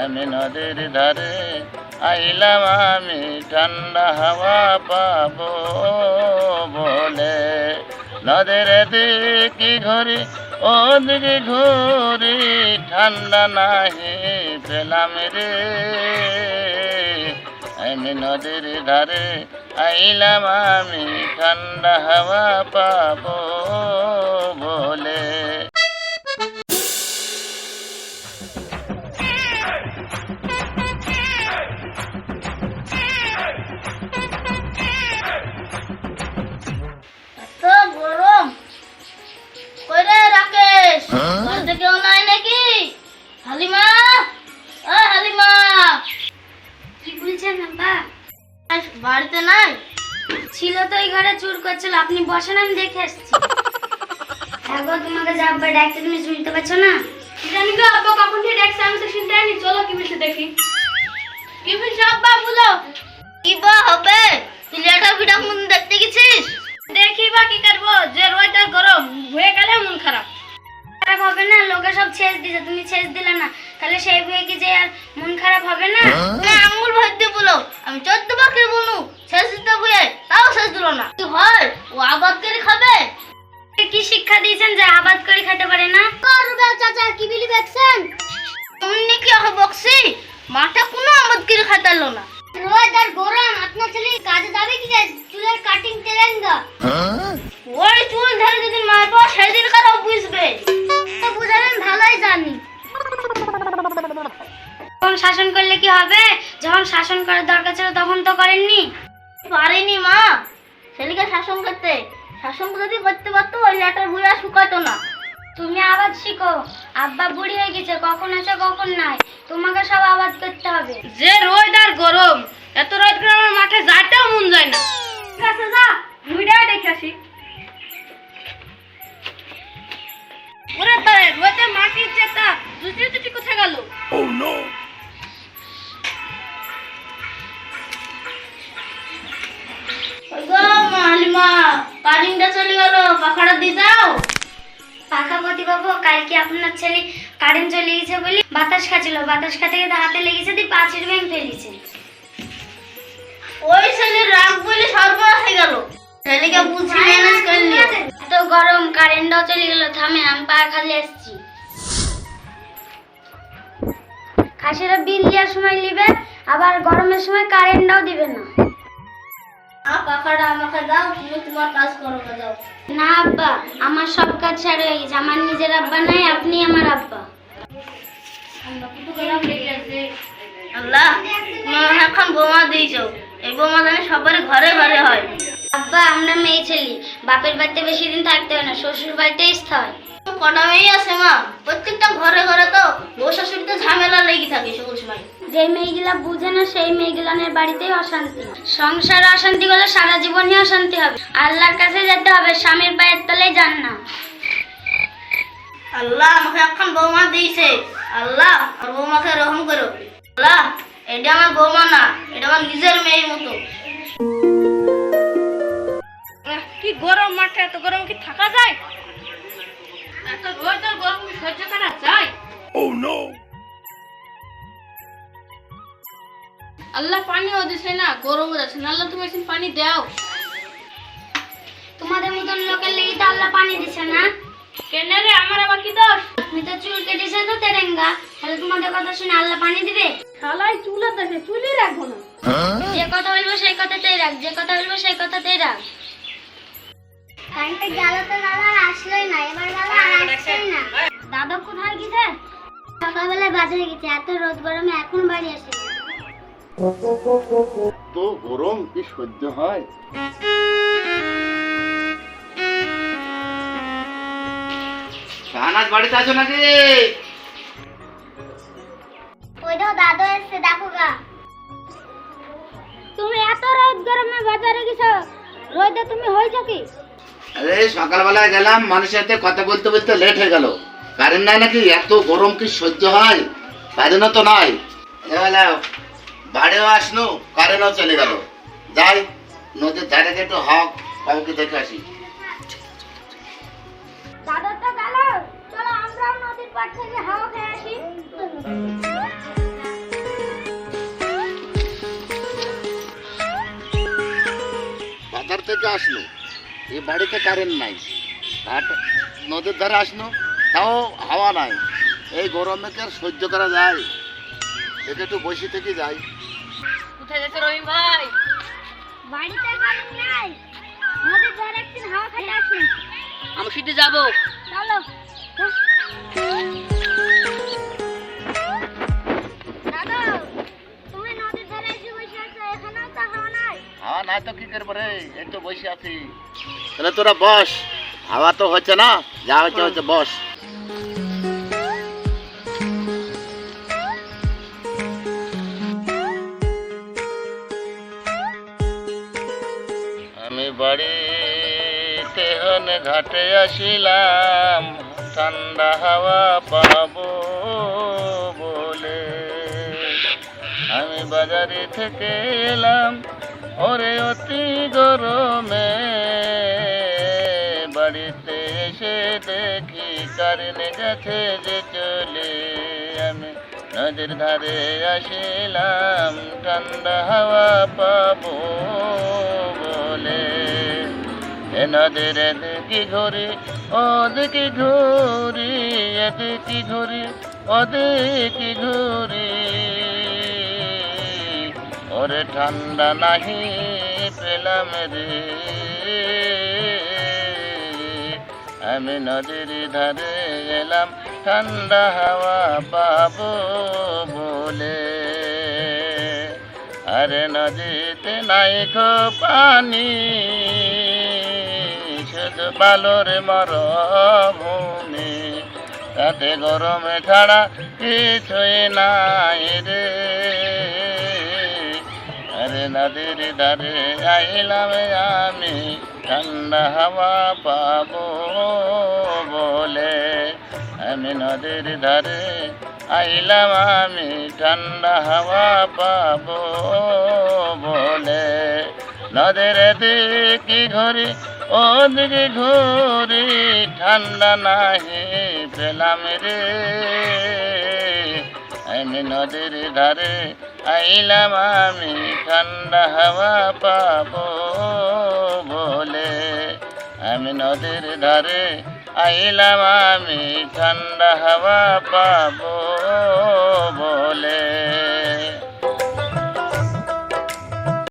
আমি নদীর ধারে আইলাম আমি ঠান্ডা হাওয়া পাবো বলে। নদীর দিকে ঘুরি, ওদিকে ঘুরি, ঠান্ডা নাহি পেলাম রে। আমি নদীর ধারে আইলাম আমি ঠান্ডা হাওয়া পাবো বলে। বাড়িতে নাই? ছিল তো এই ঘরে চুর করছিল। আপনি বসেন আমি দেখে আসছি। একবার তোমাকে যা আব্বা ডাকতে তুমি শুনতে পাচ্ছ না? জানি গো আব্বা কখন থেকে দেখছে আমি তো শুনতে আনি চলো কি বলছে দেখি। কি বলছে আব্বা বলো। কি বা হবে? তুই লেটার ভিডিও মন দেখতে গেছিস? দেখি বা কি করব যে রোজটা গরম হয়ে গেলে মন খারাপ। খারাপ হবে না লোকে সব ছেড়ে দিছে তুমি ছেড়ে দিলে তাহলে সেই বয়ে কি যে আর মন খারাপ হবে না? না আঙ্গুল ভাই দিয়ে বলো। আমি চোদ্দ বাকের বনু শেষ দিতে বুয়ে তাও শেষ দিল না। কি হয়? ও আবাদ করে খাবে? কি শিক্ষা দিয়েছেন যে আবাদ করে খেতে পারে না? করবে চাচা কি বিলি দেখছেন? তুমি কি বকছি? মাঠে কোনো আবাদ করে খাইতালো না। রোজ আর গরম আপনার ছেলে কাজে যাবে কি চুলের কাটিং তেলেঙ্গা। ওই চুল ধরে যেদিন মারবো সেদিন কারও বুঝবে তো বুঝাবেন ভালোই জানি। তখন শাসন করলে কি হবে? যখন শাসন করার দরকার ছিল তখন তো করেননি। পারিনি মা। ছেলেকে শাসন করতে। শাসন যদি করতে পারতো ওই লেটার বুড়া শুকাতো না। তুমি আবাদ শিখো। আব্বা বুড়ি হয়ে গেছে কখন আছে কখন নাই। তোমাকে সব আবাদ করতে হবে। যে রোদ আর গরম এত রোদ করে আমার মাঠে যাইতেও মন যায় না। ঠিক আছে যা ভিডিও দেখে আসি। ওরে তাই রোদে মাটির যেটা দুটি পাখাটা দিয়ে দাও। পাকাপতি বাবু, কালকে আপনার ছেলে কারেন্ট চলে গেছে বলি বাতাস খাচ্ছিল। বাতাস খাতে গিয়ে হাতে লেগেছে, দিয়ে পাঁচের ব্যাংক ফেলেছে। ওই ছেলের রাগ বলে সর্বনাশ হয়ে গেল। ছেলেকে বুঝি ম্যানেজ করলি। এত গরম কারেন্টও চলে গেল, থামে, আমি পা খালি আসছি। খাসিরা বিল দেওয়ার সময় নিবে, আবার গরমের সময় কারেন্টও দিবে না। আ পাখাটা আমাকে দাও তুমি তোমার কাজ করো না যাও না আব্বা আমার সব কাজ ছাড় হয়ে গেছে। আমার নিজের আব্বা নাই আপনি আমার আব্বা। আল্লাহ এখন বোমা দিয়েছ। এই বোমা জানি সবার ঘরে ঘরে হয়। আব্বা আমরা মেয়ে ছেলে। বাপের বাড়িতে বেশি দিন থাকতে হয় না শ্বশুর বাড়িতেই হয়। কটা মেয়ে আছে মা? প্রত্যেকটা ঘরে ঘরে তো বউ শাশুড়িতে ঝামেলা লেগে থাকে সকল সময়। যে মেয়েগুলা বুঝে না সেই মেয়েগুলানের বাড়িতেই অশান্তি। সংসারে অশান্তি করলে সারা জীবনই অশান্তি হবে। আল্লাহর কাছে যেতে হবে স্বামীর পায়ের তলেই যান না। আল্লাহ আমাকে এখন বৌমা দিয়েছে। আল্লাহ আমার বৌমাকে রহম করো। আল্লাহ এটা আমার বৌমা না এটা আমার নিজের মেয়ের মতো। কি গরম মাঠে এত গরম কি থাকা যায়? এত রোদ আর গরম সহ্য করা যায়? আল্লাহ পানিও দিছে না গরমও যাচ্ছে না। আল্লাহ তুমি এখন পানি দাও। তোমাদের মতন লোকের লেগে তো আল্লাহ পানি দিছে না। কেন রে আমার আবার কি দোষ? তুমি তো চুল কেটেছে তো তেরেঙ্গা। তাহলে তোমাদের কথা শুনে আল্লাহ পানি দিবে? শালাই চুলে দেখে চুলই রাখব না। যে কথা বলব সেই কথাতেই রাখ যে কথা বলব সেই কথাতেই রাখ। কারেন্টে গেল তো দাদা আর আসলোই না এবার দাদা আর আসছেই না। দাদা কোথায় গেছে? সকালবেলায় বাজারে গেছে এত রোদ গরমে এখন বাড়ি আসে তো গরম কি সহ্য হয়? শাহনাজ বাড়িতে আছো নাকি? ওইটাও দাদু এসছে দেখো গা। তুমি এত রোদ গরমে বাজারে গেছো রোদে তুমি হয়েছ কি? আরে সকালবেলায় গেলাম মানুষের সাথে কথা বলতে বলতে লেট হয়ে গেল। কারেন্ট নাই নাকি? এত গরম কি সহ্য হয়? কারেন্টও তো নয় বাড়িও আসনু কারেন্টও চলে গেল। যাই নদীর ধারে একটু হক কাউকে দেখে আসি। বাজার থেকে আসলো এই বাড়িতে কারেন্ট নাই। আর নদীর ধারে আসলো তাও হাওয়া নাই। এই গরমে কি আর সহ্য করা যায়? একটু বসে থেকে যায় কোথায় যাচ্ছে রহিম ভাই? বাড়িতে কারেন্ট নাই। নদীর ধারে একদিন হাওয়া খাইতে আসুন আমি সিটি যাব। চলো। দাদা তুমি নদীর ধারে এসে বসে আছো এখানেও তো হাওয়া নাই। হাওয়া নাই তো কি করব রে? এই তো বসে আছি। তাহলে তোরা বস। হাওয়া তো হচ্ছে না। যা হচ্ছে হচ্ছে বস। বাড়িতে হন ঘাটে আসিলাম, ঠান্ডা হাওয়া পাবো বলে। আমি বাজারে থেকে এলাম, ওরে অতি গরমে। বাড়িতে এসে দেখি কারেন্ট গেছে যে চলে। আমি নদীর ধারে আসিলাম, ঠান্ডা হাওয়া পাবো এ নদীর এদিকে ঘুরি, ওদিকে ঘুরি, এদিকে ঘুরি, ওদিকে ঘুরি। ওরে ঠান্ডা নাহি পেলাম রে। আমি নদীর ধারে এলাম, ঠান্ডা হাওয়া পাব বলে। আরে নদীতে নাই গো পানি। বালোর মরভূমি। তাতে গরমে ছাড়া কিছুই নাই রে। আরে নদীর ধারে আইলাম আমি, ঠান্ডা হাওয়া পাবো বলে। আমি নদীর ধারে আইলাম আমি, ঠান্ডা হাওয়া পাবো বলে। নদীর দিকে ঘুরি, ওদিকে ঘুরি, ঠান্ডা নাহি পেলাম রে। আমি নদীর ধারে আইলাম, আমি ঠান্ডা হাওয়া পাবো বলে। আমি নদীর ধারে আইলাম, আমি ঠান্ডা হাওয়া পাবো বলে।